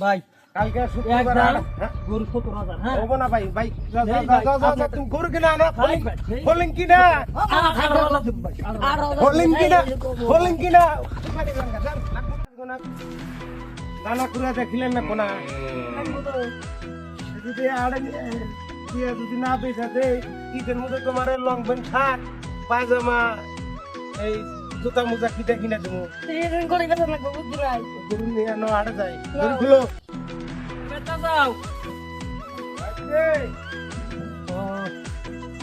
ভাই কালকে শুক্রবার হ্যাঁ? গরু সত্তর হাজার হ্যাঁ হব না ভাই ভাই তুমি গরু কিনা আনো ভাই, হলিং- কিনা। হলিং কিনা হলিং কিনা দানা কুড়া দেখিলেন না কোনা যদি আড়ে দিয়ে যদি না পেয়েছে দেয় ঈদের মধ্যে তোমার লং প্যান্ট শার্ট পায়জামা এই জুতা মোজা কিটা কিনে দেবো। গরু নিয়ে আনো আড়ে যাই গরু খুলো। বেচা যাও।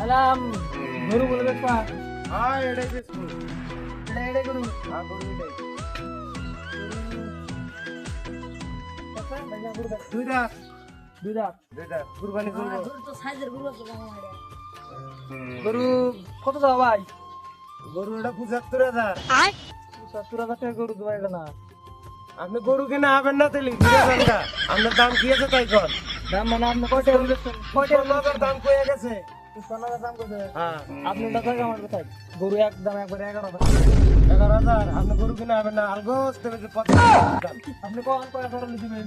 আলাম, গরু বলে বেচা। হ্যাঁ এটাই বেশ গরু এটা এটাই গরু। হ্যাঁ গরু এটাই বেচা, বেচা গরু বেচা। দুই দাঁত। কুরবানি করব। গরু কত যাও ভাই? গরু এটা পঁচাত্তর হাজার। সত্তর হাজার টাকা গরু দেওয়া না আপনি গরু কিনে হবেন না ঘুরে আপনার দাম কি আছে তাই কর দাম মানে আপনি কয়টা কয়টা হাজার দাম কয়ে গেছে। দাম হ্যাঁ। আপনি ওটা থেকে আমার কোথায় গরু এক দাম একবারে এগারো হাজার। এগারো হাজার। আপনি গরু কিনে হবেন না আলগোস থেকে যে পঁচাত্তর হাজার। দাম। আপনি কখন কয় হাজার দিবেন?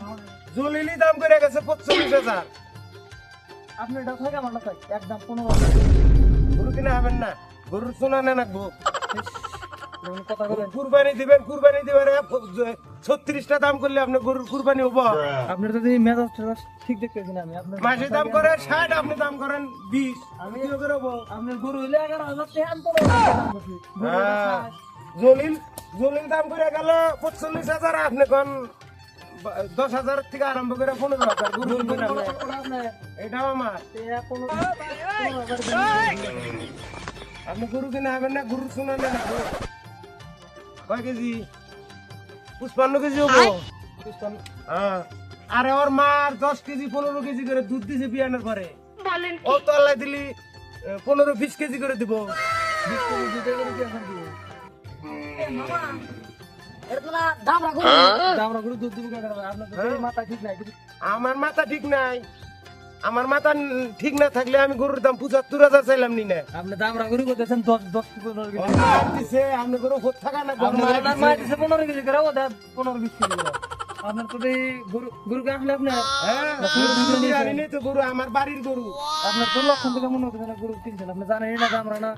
জলিলি দাম করে গেছে পঁচল্লিশ হাজার। আপনি এটা থেকে আমার কোথায় এক দাম পনেরো গরু কিনে হবেন না। গরুর সোনা নেন রাখব কথা বলেন কুরবানি দিবেন কুরবানি দিবেন ছত্রিশটা দাম করলে আপনি গরুর কুরবানি হব আপনার যদি মেজাজ ঠিক দেখতেছি আমি মাসে দাম করেন ষাট আপনি দাম করেন বিশ আমি কি করে আপনার গরু হইলে এগারো হাজার টাকা হ্যাঁ। জলিল জলিল দাম করে গেল পঁচল্লিশ হাজার আপনি কোন দশ হাজার থেকে আরম্ভ করে পনেরো হাজার গরু আপনার এটাও আমার আপনি গরু কিনে হবেন না গরু শোনা নেন কয় কেজি? পুষ্পান্ন কেজি হব। হ্যাঁ আরে ওর মার দশ কেজি পনেরো কেজি করে দুধ দিছে বিয়ানোর পরে ও তো আল্লাহ দিলি পনেরো বিশ কেজি করে দিব। বিশ কেজি দুধের গরু কি এখন দিবো? দামরা গরু দুধ দিব কেন আপনার তো। মাথা ঠিক নাই। কিন্তু আমার মাথা ঠিক নাই। আমার মাথা ঠিক না থাকলে আমি গরুর দাম পঁচাত্তর হাজার চাইলাম নি না আপনি দামরা গরু করতেছেন দশ দশ পনেরো দিছে, আপনি গরু হোত থাকা না আপনার। পনেরো কেজি করে পনেরো বিশ কেজি আপনার তো গরু গরু আসলে আপনার হ্যাঁ, গরু দিয়ে তো গরু আমার বাড়ির গরু। আপনার তো লক্ষণ থেকে মনে হচ্ছে না গরু কিনছেন। আপনি জানেন না দামরা না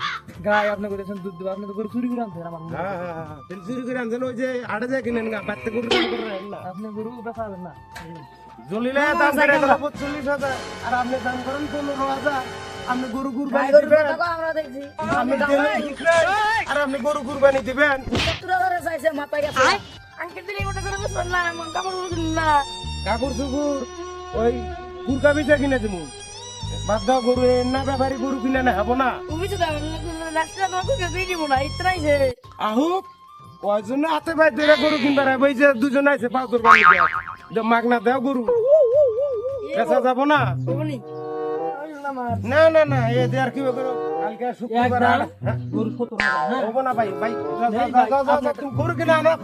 গায়ে আপনি করেছেন দুধ দেবো আপনি তো গরু চুরি করে আনছেন আমার হ্যাঁ। হ্যাঁ হ্যাঁ চুরি করে আনছেন ওই যে আড়ে যায় কিনেন গা বাড়তে গরু দাম আপনি গরু বেচাবেন না? জলিলে দাম করে গেল। পঁচল্লিশ আর আপনি দাম করেন পনেরো হাজার। আপনি গরু কুরবানি দিবেন। আপনি তেলে ঠিক নাই, আর আপনি গরু কুরবানি দিবেন। কাপড় চুপুর ওই কুরকা কিনে দিব। বাদ দাও গরু এর না ব্যাপারি গরু কিনে না। হব না আহুক ওই জন্য হাতে ভাই ধরে গরু কিনবার হবে এই যে দুজন আছে পাঁচ মাগনা দেও গরু বেচা যাব না না না না এ দেয়ার কি করো কালকে শুক্রবার হ্যাঁ? গরু হ্যাঁ হব না ভাই ভাই তুমি গরু কিনে নেই।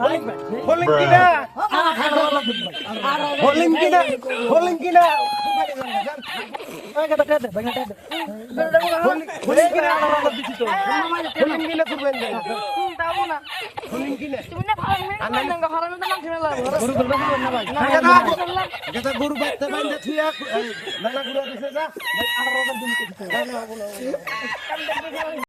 হলিং কিনা দেবো ভাই, আঠারো হাজার। হলিং কিনা হলিং কিনা ওই কথা টের দে, ভাইয়া টের দে। হলিং- হলিং কিনা আঠারো হাজার দিচ্ছি তো। হলিং কিনা করবেন হলিং কিনা গরু গরু না ভাই। আগে দাও। গরু বাচ্চা বান্ধে থুইয়া নানা গুড়া দিছে যা আঠারো হাজার দিন